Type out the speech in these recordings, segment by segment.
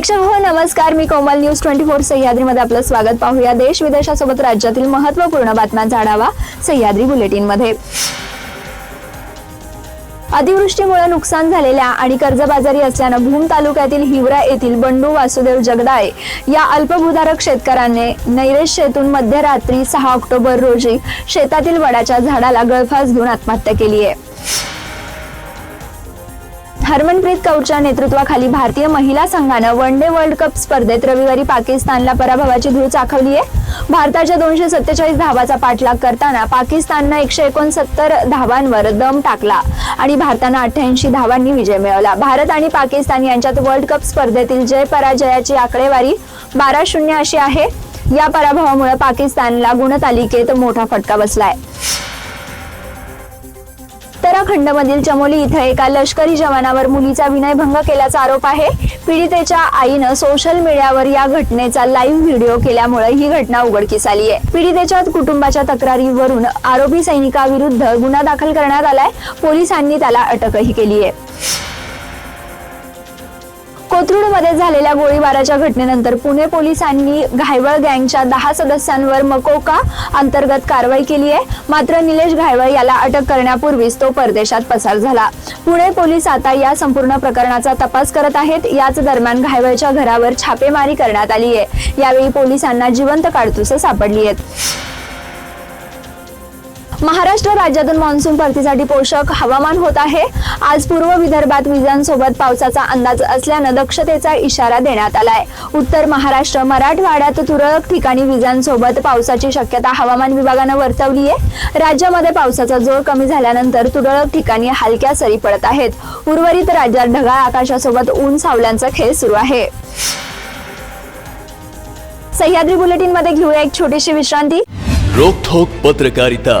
प्रेक्षक हो नमस्कार. मी कोमल न्यूज ट्वेंटी फोर सह्याद्रीमध्ये आपलं स्वागत. पाहूया देश विदेशासोबत राज्यातील महत्त्वपूर्ण बातम्या जाणावा सह्याद्री बुलेटिनमध्ये अतिवृष्टीमुळे नुकसान झालेल्या आणि कर्जबाजारी असल्यानं भूम तालुक्यातील हिवरा येथील बंडू वासुदेव जगदाळे या अल्पभूधारक शेतकऱ्याने नैरेश शेतून मध्यरात्री सहा ऑक्टोबर रोजी शेतातील वडाच्या झाडाला गळफास घेऊन आत्महत्या केली आहे. हरमनप्रीत कौरच्या नेतृत्वाखाली भारतीय महिला संघानं वन डे वर्ल्ड कप स्पर्धेत रविवारी पाकिस्तानला पराभवाची धूळ चाखवली आहे. भारताच्या दोनशे सत्तेचाळीस धावाचा पाठलाग करताना पाकिस्ताननं एकशे एकोणसत्तर धावांवर दम टाकला आणि भारतानं अठ्ठ्याऐंशी धावांनी विजय मिळवला. भारत आणि पाकिस्तान यांच्यात वर्ल्ड कप स्पर्धेतील जय पराजयाची आकडेवारी बारा शून्य अशी आहे. या पराभवामुळे पाकिस्तानला गुणतालिकेत मोठा फटका बसलाय. उत्तराखंडमधील चमोली इथं एका लष्करी जवानावर मुलीचा विनयभंग केल्याचा आरोप आहे. पीडितेच्या आईनं सोशल मीडियावर या घटनेचा लाईव्ह व्हिडिओ केल्यामुळे ही घटना उघडकीस आली आहे. पीडितेच्या कुटुंबाच्या तक्रारीवरून आरोपी सैनिकाविरुद्ध गुन्हा दाखल करण्यात आलाय. पोलिसांनी त्याला अटकही केली आहे. कोथरूडमध्ये झालेल्या गोळीबाराच्या घटनेनंतर पुणे पोलिसांनी घायवळ गँगच्या दहा सदस्यांवर मकोका अंतर्गत कारवाई केली आहे. मात्र निलेश घायवळ याला अटक करण्यापूर्वीच तो परदेशात पसार झाला. पुणे पोलीस आता या संपूर्ण प्रकरणाचा तपास करत आहेत. याच दरम्यान घायवळच्या घरावर छापेमारी करण्यात आली आहे. यावेळी पोलिसांना जिवंत काडतुसं सापडली आहेत. महाराष्ट्र राज्यातून मान्सून परतीसाठी पोषक हवामान होत आहे. आज पूर्व विदर्भात विजांसोबत पावसाचा अंदाज असल्यानं दक्षतेचा इशारा देण्यात आलाय. उत्तर महाराष्ट्र मराठवाड्यात तुरळक ठिकाणी विजांसोबत पावसाची शक्यता हवामान विभागानं वर्तवली आहे. राज्यामध्ये पावसाचा जोर कमी झाल्यानंतर तुरळक ठिकाणी हलक्या सरी पडत आहेत. उर्वरित राज्यात ढगाळ आकाशासोबत ऊन सावल्यांचा खेळ सुरू आहे. सह्याद्री बुलेटिनमध्ये घेऊया एक छोटीशी विश्रांती. रोखोक पत्रकारिता.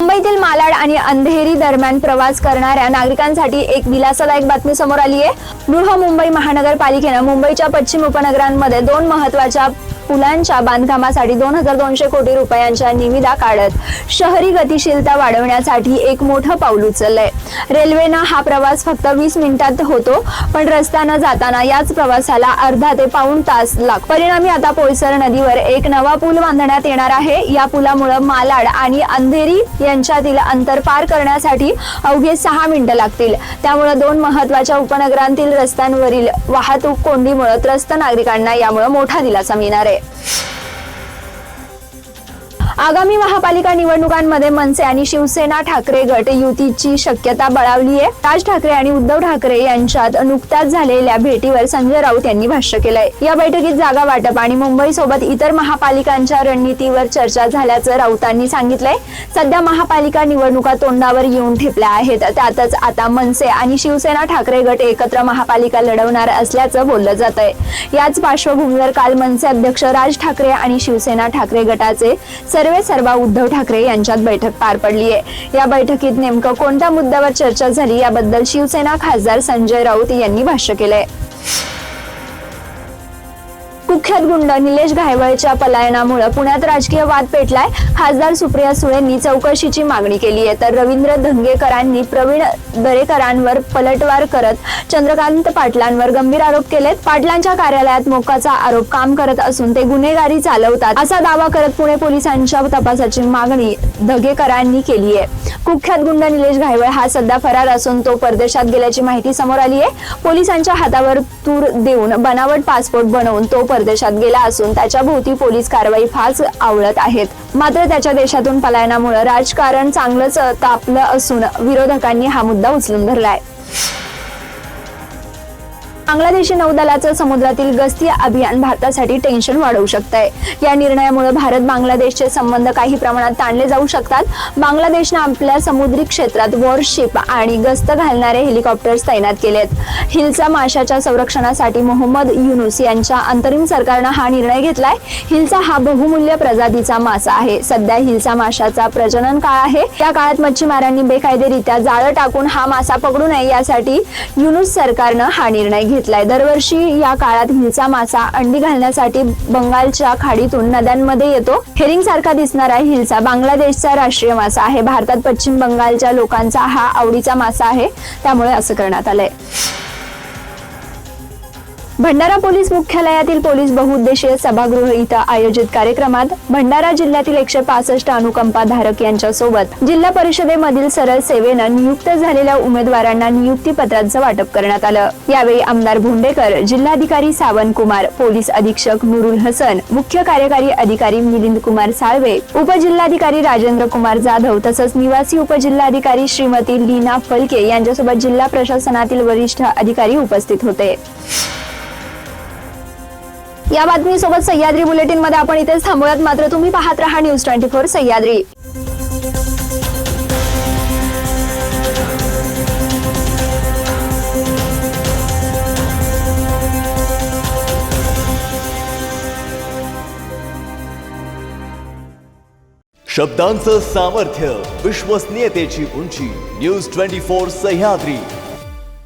मुंबईतील मालाड आणि अंधेरी दरम्यान प्रवास करणाऱ्या नागरिकांसाठी एक दिलासादायक बातमी समोर आली आहे. बृहमुंबई महानगरपालिकेनं मुंबईच्या पश्चिम उपनगरांमध्ये दोन महत्त्वाच्या पुलांच्या बांधकामासाठी दोन हजार दोनशे कोटी रुपयांच्या निविदा काढत शहरी गतिशीलता वाढवण्यासाठी एक मोठं पाऊल उचललंय. रेल्वेनं हा प्रवास फक्त वीस मिनिटात होतो पण रस्त्यानं जाताना याच प्रवासाला अर्धा ते पाऊण तास लाग परिणामी आता पोयसर नदीवर एक नवा पूल बांधण्यात येणार आहे. या पुलामुळे मालाड आणि अंधेरी यांच्यातील अंतर पार करण्यासाठी अवघे सहा मिनिटं लागतील. त्यामुळे दोन महत्त्वाच्या उपनगरांतील रस्त्यांवरील वाहतूक कोंडीमुळे त्रस्त नागरिकांना यामुळे मोठा दिलासा मिळणार आहे. it. आगामी महापालिका निवडणुकांमध्ये मनसे आणि शिवसेना ठाकरे गट युतीची शक्यता बळावली आहे. राज ठाकरे आणि उद्धव ठाकरे यांच्यात नुकत्याच झालेल्या भेटीवर संजय राऊत यांनी भाष्य केलंय. या बैठकीत जागा वाटप आणि मुंबई सोबत इतर महापालिकांच्या रणनीतीवर चर्चा झाल्याचं राऊतांनी सांगितलंय. सध्या महापालिका निवडणुका तोंडावर येऊन ठेपल्या आहेत. त्यातच आता मनसे आणि शिवसेना ठाकरे गट एकत्र महापालिका लढवणार असल्याचं बोललं जात आहे याच पार्श्वभूमीवर काल मनसे अध्यक्ष राज ठाकरे आणि शिवसेना ठाकरे गटाचे सर्व सर्वा उद्धव ठाकरे यांच्यात बैठक पार पडली आहे. या बैठकीत नेमकं कोणत्या मुद्द्यावर चर्चा झाली याबद्दल शिवसेना खासदार संजय राऊत यांनी भाष्य केलंय. कुख्यात गुंड निलेश घायवळच्या पलायनामुळे पुण्यात राजकीय वाद पेटलाय. खासदार सुप्रिया सुळेंनी चौकशीची मागणी केली आहे तर रवींद्र धंगेकरांनी प्रवीण दरेकरांवर पलटवार करत चंद्रकांत पाटलांवर गंभीर आरोप केलेत. पाटलांच्या कार्यालयात मोकाचा आरोप काम करत असून ते गुन्हेगारी चालवतात. असा दावा करत पुणे पोलिसांच्या तपासाची मागणी धगेकरांनी केली आहे कुख्यात गुंड निलेश घायवळ हा सध्या फरार असून तो परदेशात गेल्याची माहिती समोर आली आहे. पोलिसांच्या हातावर तूर देऊन बनावट पासपोर्ट बनवून तो परदेशात गेला असून त्याच्या भोवती पोलीस कारवाई फाच आवळत आहेत. मात्र त्याच्या देशातून पलायनामुळे राजकारण चांगलंच तापलं असून विरोधकांनी हा मुद्दा उचलून धरलाय. बांगलादेशी नौदलाचं समुद्रातील गस्ती अभियान भारतासाठी टेन्शन वाढवू शकत आहे या निर्णयामुळे भारत बांगलादेशचे संबंध काही प्रमाणात ताणले जाऊ शकतात. बांगलादेशनं आपल्या समुद्री क्षेत्रात वॉरशिप आणि गस्त घालणारे हेलिकॉप्टर्स तैनात केलेत. हिलचा माशाच्या संरक्षणासाठी मोहम्मद युनुस यांच्या अंतरिम सरकारनं हा निर्णय घेतलाय. हिलचा हा बहुमूल्य प्रजातीचा मासा आहे. सध्या हिलचा माशाचा प्रजनन काळ आहे. या काळात मच्छीमारांनी बेकायदेरित्या जाळं टाकून हा मासा पकडू नये यासाठी युनुस सरकारनं हा निर्णय घेतला घेतलाय. दरवर्षी या काळात हिलचा मासा अंडी घालण्यासाठी बंगालच्या खाडीतून नद्यांमध्ये येतो. हेरिंग सारखा दिसणारा हिलचा बांगलादेशचा राष्ट्रीय मासा आहे. भारतात पश्चिम बंगालच्या लोकांचा हा आवडीचा मासा आहे. त्यामुळे असं करण्यात आलंय. भंडारा पोलीस मुख्यालयातील पोलीस बहुउद्देशीय सभागृह इथं आयोजित कार्यक्रमात भंडारा जिल्ह्यातील एकशे पासष्ट अनुकंपा धारक यांच्यासोबत जिल्हा परिषदेमधील सरळ सेवेनं नियुक्त झालेल्या उमेदवारांना नियुक्ती पत्रांचं वाटप करण्यात आलं. यावेळी आमदार भोंडेकर जिल्हाधिकारी सावंत कुमार पोलीस अधीक्षक नुरुल हसन मुख्य कार्यकारी अधिकारी मिलिंद कुमार साळवे उपजिल्हाधिकारी राजेंद्र कुमार जाधव तसंच निवासी उपजिल्हाधिकारी श्रीमती लीना फलके यांच्यासोबत जिल्हा प्रशासनातील वरिष्ठ अधिकारी उपस्थित होते. या बातमीसोबत सह्याद्री बुलेटिनमध्ये आपण इथेच थांबूयात. मात्र तुम्ही पाहत राहा न्यूज ट्वेंटी फोर सह्याद्री. शब्दांचं सामर्थ्य विश्वसनीयतेची उंची न्यूज ट्वेंटी फोर सह्याद्री.